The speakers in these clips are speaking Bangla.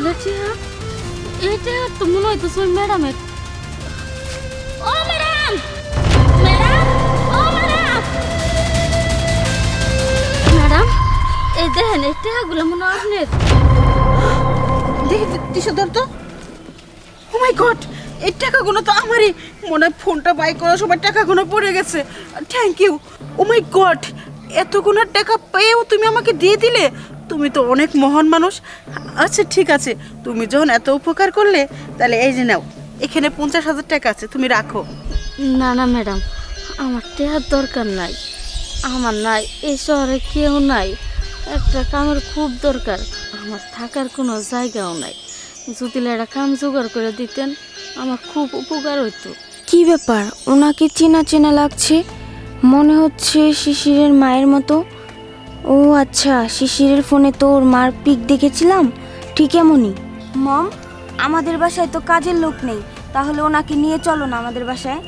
এগুলো টিয়া এটা তো মনে হইতেছে ওই ম্যাডামের। ও, ম্যাডাম! ম্যাডাম! ও, ম্যাডাম! এই দেখেন, এই টাকাগুলো মনে হয় আপনার। দেখি ধর তো। ও মাই গড এই টাকাগুলো তো আমারই। মনে হয় ফোনটা বাই করার সময় টাকাগুলো পড়ে গেছে। Thank you oh my god এতগুলো টাকা পেয়েও তুমি আমাকে দিয়ে দিলে? তুমি তো অনেক মহান মানুষ। আচ্ছা ঠিক আছে। তুমি যখন এত উপকার করলে তাহলে এই যে নাও এখানে পঞ্চাশ হাজার টাকা আছে তুমি রাখো। না না ম্যাডাম আমার টাকার দরকার নাই। আমার নাই এই শহরে কেউ নাই। একটা কামের খুব দরকার আমার থাকার কোনো জায়গাও নাই। যদি একটা কাম জোগাড় করে দিতেন আমার খুব উপকার হইতো। কি ব্যাপার? ওনাকে চেনা চেনা লাগছে? মনে হচ্ছে শিশিরের মায়ের মতো। ও আচ্ছা শিশিরের ফোনে তো ওর মার পিক দেখেছিলাম। ঠিক এমনই। মম আমাদের বাসায় তো কাজের লোক নেই। তাহলে ওনাকে নিয়ে চলো না আমাদের বাসায়।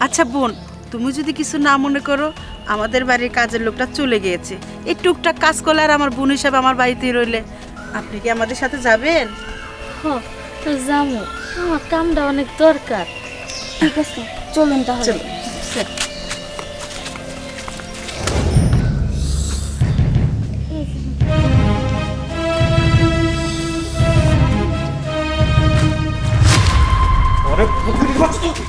আচ্ছা বোন তুমি যদি কিছু না মনে করো আমাদের বাড়ির কাজের লোকটা চলে গিয়েছে। এই টুকটাক কাজ করলে আর আমার বোন হিসাবে আমার বাড়িতে রইলে। আপনি কি আমাদের সাথে যাবেন? হ যাব। আমার কামটা অনেক দরকার। ঠিক আছে চলুন তাহলে। আরে পুকুরের বাচ্চা তো-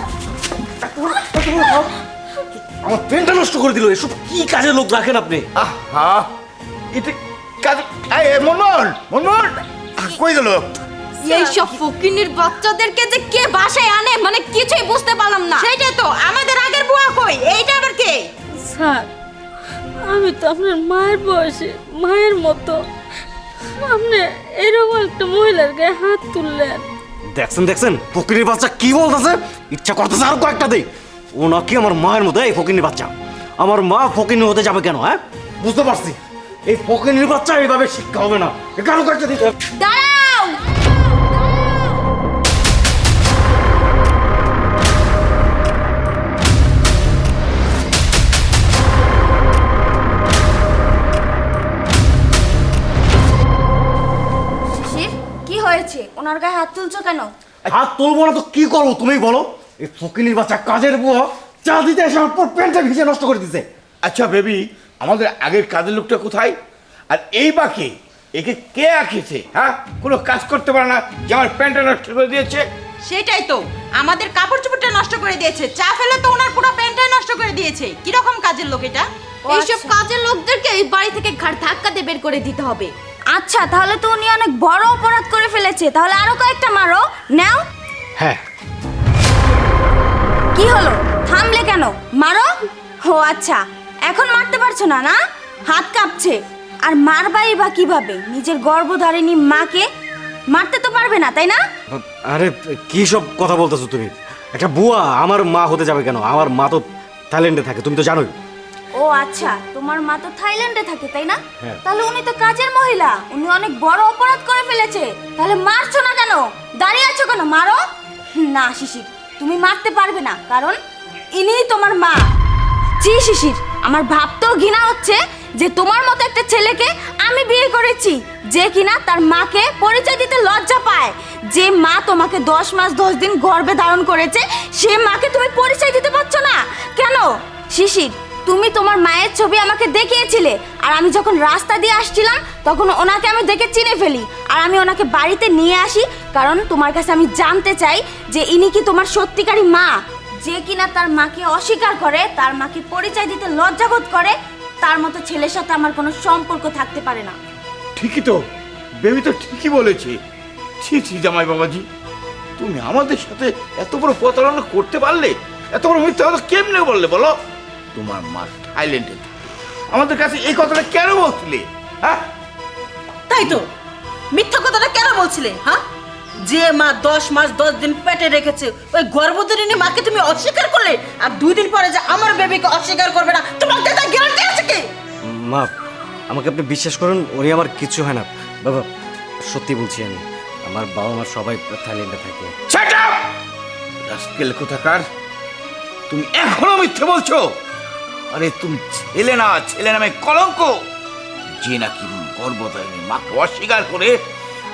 আমার পেনটা নষ্ট করে দিল এসব কি কাজে লোক রাখেন আপনি? আহা এটা কাজ এই এই, মনমোহন মনমোহন আহ, কই গেল? এইসব ফকিনির বাচ্চাদেরকে যে কে বাসায় আনে মানে কিছুই বুঝতে পারলাম না। তো আমাদের আগের বুয়া কই? এইটা আবার কে? স্যার আমি তো আপনার মায়ের বয়সে মায়ের মতো। আপনি এরকম একটা মহিলার গায়ে হাত তুললেন। দেখছেন দেখছেন? ফকিরের বাচ্চা কি বলতেছে? ইচ্ছা করতেছে আর কয়েকটা দেই। ও নাকি আমার মায়ের মতো, এই ফকিনের বাচ্চা। আমার মা ফকিনি হতে যাবে কেন হ্যাঁ? বুঝতে পারছি। এই ফকিনের বাচ্চা এইভাবে শিক্ষা হবে না। কারও কয়েকটা দিতে হয়েছে ওনার গায়ে হাত তুলছো কেন? হাত তুলবো না তো কি করব তুমি বলো? এই ফকিনের বাচ্চা কাজের বুয়া চা দিতে এসে আমার প্যান্টটা ভিজে নষ্ট করে দিছে। আচ্ছা বেবি আমাদের আগের কাজের লোকটা কোথায়? আর এই বাকি একে কে আঁকিয়েছে হ্যাঁ? কোনো কাজ করতে পারে না যে আমার প্যান্টটা নষ্ট করে দিয়েছে। সেটাই তো। আমাদের কাপড় চোপড়টা নষ্ট করে দিয়েছে। চা ফেলে তো ওনার পুরো প্যান্টটাই নষ্ট করে দিয়েছে। কি রকম কাজের লোক এটা? এইসব। কাজের লোকদেরকে এই বাড়ি থেকে ঘাট ধাক্কা দিয়ে বের করে দিতে হবে। আচ্ছা তাহলে তো উনি অনেক বড় অপরাধ করে ফেলেছে। তাহলে আরও কয়েকটা মারো। নাও। হ্যাঁ। কি হলো? থামলে কেন? মারো? ও আচ্ছা। এখন মারতে পারছ না না? হাত কাঁপছে। আর মারবাই বা কীভাবে? নিজের গর্ভধারিণী মাকে? মারতে তো পারবে না তাই না? আরে কি সব কথা বলতেছো তুমি? একটা বুয়া আমার মা হতে যাবে কেন? আমার মা তো থাইল্যান্ডে থাকে তুমি তো জানোই। ও আচ্ছা তোমার মা তো থাইল্যান্ডে থাকে তাই না? হ্যাঁ। তাহলে উনি তো কাজের মহিলা উনি অনেক বড় অপরাধ করে ফেলেছে। তাহলে মারছো না কেন? দাঁড়িয়ে আছো কেন? মারো। না শিশির তুমি মারতে পারবে না কারণ ইনি তোমার মা। জি শিশির আমার ভাবতেও ঘৃণা হচ্ছে যে তোমার মতো একটা ছেলেকে আমি বিয়ে করেছি যে কিনা তার মাকে পরিচয় দিতে লজ্জা পায়। যে মা তোমাকে দশ মাস দশ দিন গর্ভে ধারণ করেছে সে মাকে তুমি পরিচয় দিতে পারছ না। কেন? শিশির তুমি তোমার মায়ের ছবি আমাকে দেখিয়েছিলে। আর আমি যখন রাস্তা দিয়ে আসছিলাম, তখন ওনাকে আমি দেখে চিনে ফেলি। আর আমি ওনাকে বাড়িতে নিয়ে আসি, কারণ তোমার কাছে আমি জানতে চাই যে ইনি কি তোমার সত্যিকারী মা? যে কিনা তার মাকে অস্বীকার করে, তার মাকে পরিচয় দিতে লজ্জাবোধ করে, তার মতো ছেলের সাথে আমার কোনো সম্পর্ক থাকতে পারে না। ঠিকই তো। বেবি তো ঠিকই বলেছে। ছি ছি, জামাই বাবাজি, তুমি আমাদের সাথে এত বড় প্রতারণা করতে পারলে? এত বড় মিথ্যা কথা কেমনে বললে বলো? তোমার মা থাইল্যান্ডে। আমাদের কাছে এই কথাটা কেন বলছিলে? হ্যাঁ? তাই তো। মিথ্যা কথাটা কেন বলছিলে হ্যাঁ? যে মা দশ মাস দশ দিন পেটে রেখেছে ওই গর্ভধারিণী মাকে তুমি অস্বীকার করলে আর দুই দিন পরে যে আমার বেবিকে অস্বীকার করবে না তোমার দাদা গ্যারান্টি আছে কি? মা আমাকে আপনি বিশ্বাস করুন ওরই আমার কিছু হয় না। বাবা সত্যি বলছি আমি আমার বাবা মা সবাই থাইল্যান্ডে থাকে। রাস্কেল কোথাকার? তুমি এখনও মিথ্যে বলছো? আরে তুমি ছেলে না, ছেলে নামে কলঙ্ক। যে নাকি গর্ভধারিণী মাকে অস্বীকার করে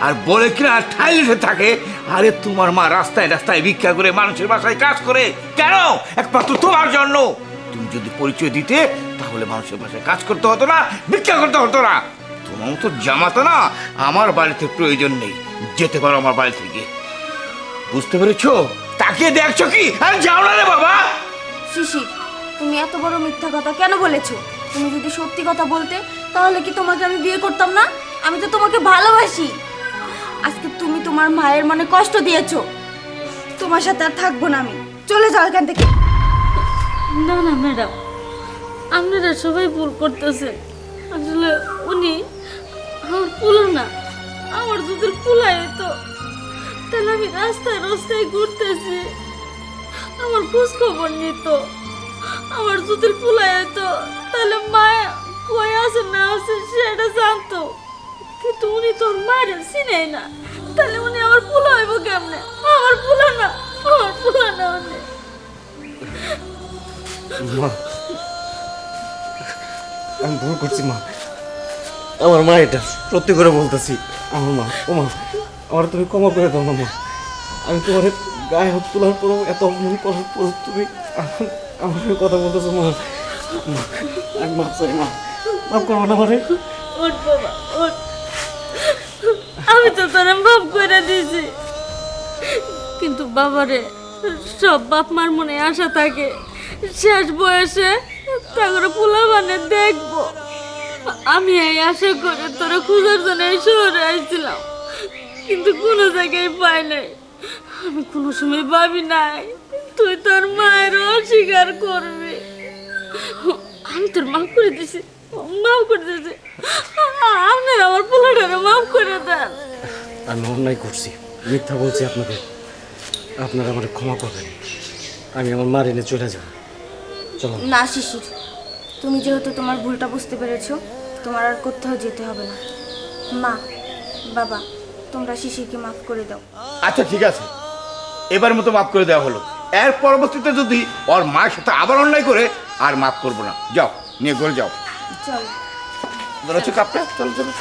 আর বলে কিনা ঠাইলেটে থাকে, আরে তোমার মা রাস্তায় রাস্তায় ভিক্ষা করে মানুষের বাসায় কাজ করে। কেন? একমাত্র তোমার জন্য। তুমি যদি পরিচয় দিতে, তাহলে মানুষের বাসায় কাজ করতে হতো না, ভিক্ষা করতে হতো না। তোমার মতো জামাতা না, আমার বাড়িতে প্রয়োজন নেই। যেতে পারো আমার বাড়ি থেকে। বুঝতে পেরেছ? তাকিয়ে দেখছ কি? আরে যাও না রে বাবা। শিশির তুমি এত বড় মিথ্যা কথা কেন বলেছ? তুমি যদি সত্যি কথা বলতে, তাহলে কি তোমাকে আমি বিয়ে করতাম না? আমি তো তোমাকে ভালোবাসি। আজকে তুমি তোমার মায়ের মনে কষ্ট দিয়েছ। তোমার সাথে আর থাকব না আমি। চলে যাও এখান থেকে। না না, ম্যাডাম। আপনারা সবাই ভুল করতেছেন আসলে উনি আমার পুলো না। আমার যদি পুলাই তো তাহলে আমি রাস্তায় রাস্তায় ঘুরতেছি। আমার খোঁজ খবর নিত। আমার যদি পুলাই তো তাহলে মায়া কই আছে না আছে সেটা জানতো। কিন্তু উনি তোর মায়ের চিনেই না। তাহলে উনি আমার পুলো হইব কেমনে? আমার পুলো না, আমার পুলো না উনি। মা, আমি ভুল করছি, মা। আমার মা এটা সত্যি করে বলতেছি। আমার মা, ও মা, আমার তুমি ক্ষমা করে দাও না মা। আমি তোমার গায়ে হাত তোলার পর এত অপমান করার পর তুমি আমার কথা বলতেছো মা। আমি মাফ মা মাফ করব না মানে আমি তো তোরা মাফ করে দিয়েছি। কিন্তু বাবারে, সব বাপ মার মনে আশা থাকে। শেষ বয়সে তারপরে পোলা মানে দেখব। আমি এই আশা করে তোরা খুঁজার জন্য এই শহরে আসছিলাম কিন্তু কোনো জায়গায় পাই নাই। আমি কোনো সময় ভাবি নাই তুই তোর মায়ের অস্বীকার করবি। আমি তোর মাফ করে দিছি মাফ করে দিছি। আপনার আমার পোলাটারে মাফ করে দেন। আমি অন্যায় করছি মিথ্যা বলছি আপনাদের আপনারা আমার ক্ষমা করবেন। আমি আমার মার এনে চলে যাব। চলো। না শিশির। তুমি যেহেতু তোমার ভুলটা বুঝতে পেরেছ তোমার আর কোথাও যেতে হবে না। মা বাবা তোমরা শিশিরকে মাফ করে দাও। আচ্ছা ঠিক আছে। এবার মতো মাফ করে দেওয়া হলো। এর পরবর্তীতে যদি ওর মায়ের সাথে আবার অন্যায় করে আর মাফ করব না। যাও নিয়ে ঘুরে যাও। চলো। ধরেছো কাপটা চলো চলো।